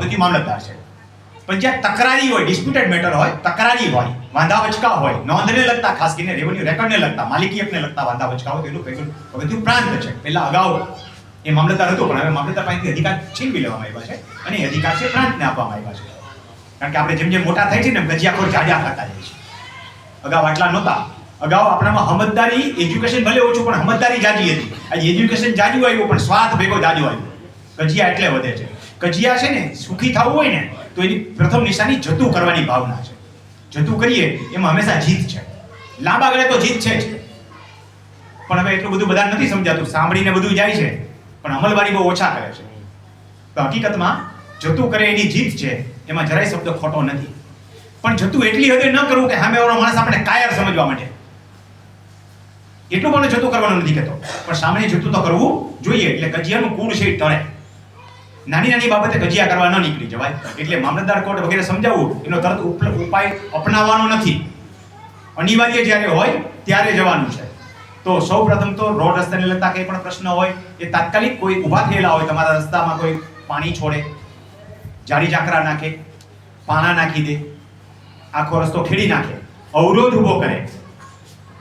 પગથિયું મામલતદાર છે. પણ જ્યાં તકરારી હોય ડિસ્પ્યુટેડ મેટર હોય, તકરારી હોય, વાંધા વચકા હોય, નોંધને લગતા, ખાસ કરીને રેવન્યુ રેકોર્ડને લગતા માલિકીયતને લગતા વાંધા વચકા હોય તેનું એનું પગથિયું પ્રાંત છે. પહેલા અગાઉ એ મામલતદાર હતો, પણ હવે મામલતદાર પાસેથી અધિકાર છીનવી લેવામાં આવ્યા છે અને એ અધિકાર છે પ્રાંતને આપવામાં આવ્યા છે. કારણ કે આપણે જેમ જેમ મોટા થાય છે ને ગજિયાખોર જાજા થતા જાય છે. અગાઉ આટલા નહોતા. અગાઉ આપણામાં હમતદારી એજ્યુકેશન ભલે ઓછું, પણ હમતદારી જાજી હતી. આજે એજ્યુકેશન જાજુ આવ્યું, પણ સ્વાર્થ ભેગો જાજુ આવ્યો. ગજિયા એટલે વધે છે. કજિયા છે ને, સુખી થવું હોય ને, તો એની પ્રથમ નિશાની જતું કરવાની ભાવના છે. જતું કરીએ, એમાં હંમેશા જીત છે. લાંબા ગળે તો જીત છે જ. પણ હવે એટલું બધું બધા નથી સમજાતું. સાંભળીને બધું જાય છે, પણ અમલવારી બહુ ઓછા કરે છે. તો હકીકતમાં, જતું કરે એની જીત છે, એમાં જરાય શબ્દ ખોટો નથી. પણ જતું એટલી હદે ન કરવું કે સામે વાળો માણસ આપણે કાયર સમજવા માટે એટલું પણ જતું કરવાનું નથી કહેતો. પણ સામે જતું તો કરવું જોઈએ, એટલે કજિયાનું કુળ છે એ ટળે. નાની નાની બાબતે કજિયા કરવા ન નીકળી જવાય. એટલે મામલતદાર કોર્ટ વગેરે સમજાવવું, એનો તરત ઉપ- ઉપાય અપનાવવાનો નથી. અનિવાર્ય જ્યારે હોય, ત્યારે જવાનું છે. તો સૌ પ્રથમ તો રોડ રસ્તાને લગતા કંઈ પણ પ્રશ્ન હોય, એ તાત્કાલિક કોઈ ઊભા થયેલા હોય, તમારા રસ્તામાં કોઈ પાણી છોડે, જાડી ચાકરા નાખે, પાણા નાખી દે, આખો રસ્તો ખેડી નાખે, અવરોધ ઊભો કરે.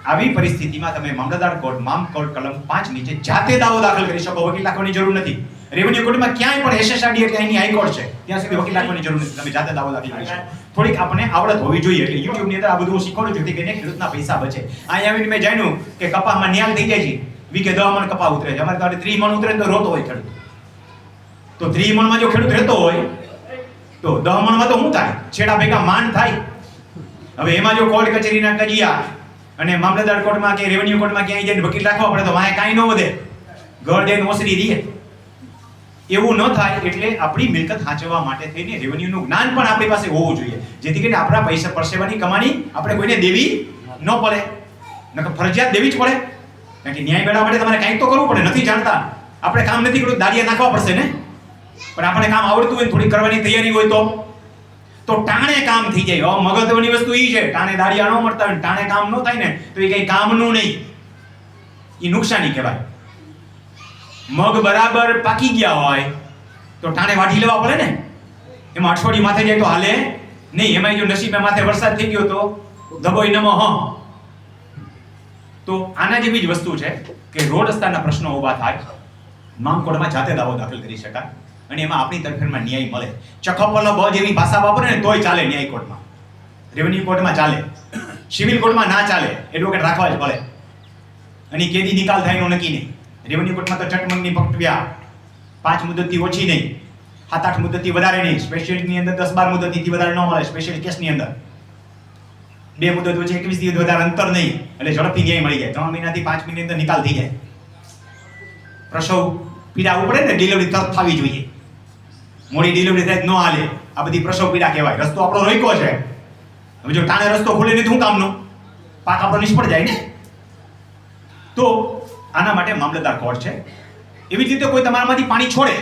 આવી પરિસ્થિતિમાં તમે મામલતદાર કોર્ટ, મામ કોર્ટ કલમ પાંચ નીચે જાતે દાવો દાખલ કરી શકો વકીલ રાખવાની જરૂર નથી. રેવન્યુ કોર્ટમાં ક્યાંય પણ એસએસઆરડી એટલે એની હાઈકોર્ટ છે, ત્યાં સુધી વકીલ રાખવાની જરૂર નથી. તમે જાતે દાવો દાખલ શકો. થોડીક આપણે આવડત હોવી જોઈએ એટલે યુટ્યુબની અંદર આ બધું શીખવાડું છું. કે ખેડૂતના પૈસા બચે. અહીં આવીને મેં જાણ્યું કે કપામાં ન્યાલ થઈ જાય છે. વીકે દવા મણ કપા ઉતરે છે. અમારે ત્રી મણ ઉતરે તો રોતો હોય ખેડૂત. તો ત્રી મણમાં જો ખેડૂત રહેતો હોય, તો દહ મણમાં તો શું થાય? છેડા ભેગા માંડ થાય? હવે એમાં જો કોર્ટ કચેરીના કજિયા અને મામલતદાર કોર્ટમાં કે રેવન્યુ કોર્ટમાં ક્યાંય જઈને વકીલ રાખવા પડે તો વાંહે કાંઈ ન વધે. ઘર જઈને ઓસરી દે. એવું ન થાય એટલે આપણી મિલકત સાચવવા માટે થઈને રેવન્યુનું જ્ઞાન પણ આપણી પાસે હોવું જોઈએ. જેથી કરીને આપણા પૈસા પરસેવાની કમાણી આપણે કોઈને દેવી ન પડે. નકર ફરજિયાત દેવી જ પડે. કારણ કે ન્યાય મેળવવા માટે તમારે કંઈક તો કરવું પડે, નથી જાણતા. આપણે કામ નથી કરવું, દાડિયા નાખવા પડશે ને? પણ આપણે કામ આવડતું હોય થોડી કરવાની તૈયારી હોય તો. તો ટાણે કામ થઈ જાય. હવે મગજની વસ્તુ એ છે, ટાણે દાડિયા ન મળતા હોય ટાણે કામ ન થાય ને, તો એ કઈ કામનું નહીં. એ નુકસાની કહેવાય. મગ બરાબર પાકી ગયા હોય, તો ટાણે વાઢી લેવા પડે ને? એમાં અઠવાડિયું માથે જાય તો હાલે નહીં. એમાં જો નસીબે માથે વરસાદ થઈ ગયો તો દબોઈ નમો, હ. તો આના જેવી જ વસ્તુ છે કે રોડ રસ્તાના પ્રશ્નો ઊભા થાય. માંગકોડમાં જાતે દાવો દાખલ કરી શકાય. અને એમાં આપણી તરફેણમાં ન્યાય મળે. ચખપલો બ જેવી ભાષા વાપરે ને તોય ચાલે ન્યાય કોર્ટમાં. રેવન્યુ કોર્ટમાં ચાલે. સિવિલ કોર્ટમાં ના ચાલે. એડવોકેટ રાખવા જ પડે. અને કેદી નિકાલ થાય એનું નક્કી નહીં. રેવન્યુ કોર્ટમાં તો ચટમંગની પકટ્યા પાંચ મુદતથી ઓછી નહીં. સાત આઠ મુદતથી વધારે નહીં. સ્પેશિયલની અંદર દસ બાર મુદતથી વધારે ન મળે સ્પેશિયલ કેસની અંદર. બે મુદત વચ્ચે એકવીસ દિવસ વધારે અંતર નહીં. એટલે ઝડપથી ન્યાય મળી જાય. ત્રણ મહિનાથી પાંચ મહિનાની અંદર નિકાલ થઈ જાય. પ્રસવ પીડા આવવું પડે ને ડિલિવરી તરત થવી જોઈએ. મોડી ડિલિવરી થાય ન હાલે. આ બધી પ્રસવ પીડા કહેવાય. રસ્તો આપણો રોક્યો છે. હવે જો ટાણે રસ્તો ખુલે નહીં તો શું કામનો? પાક આપણો નિષ્ફળ જાય ને. તો આના માટે મામલતદાર કોર્ટ છે એવી જ રીતે કોઈ તમારામાંથી પાણી છોડે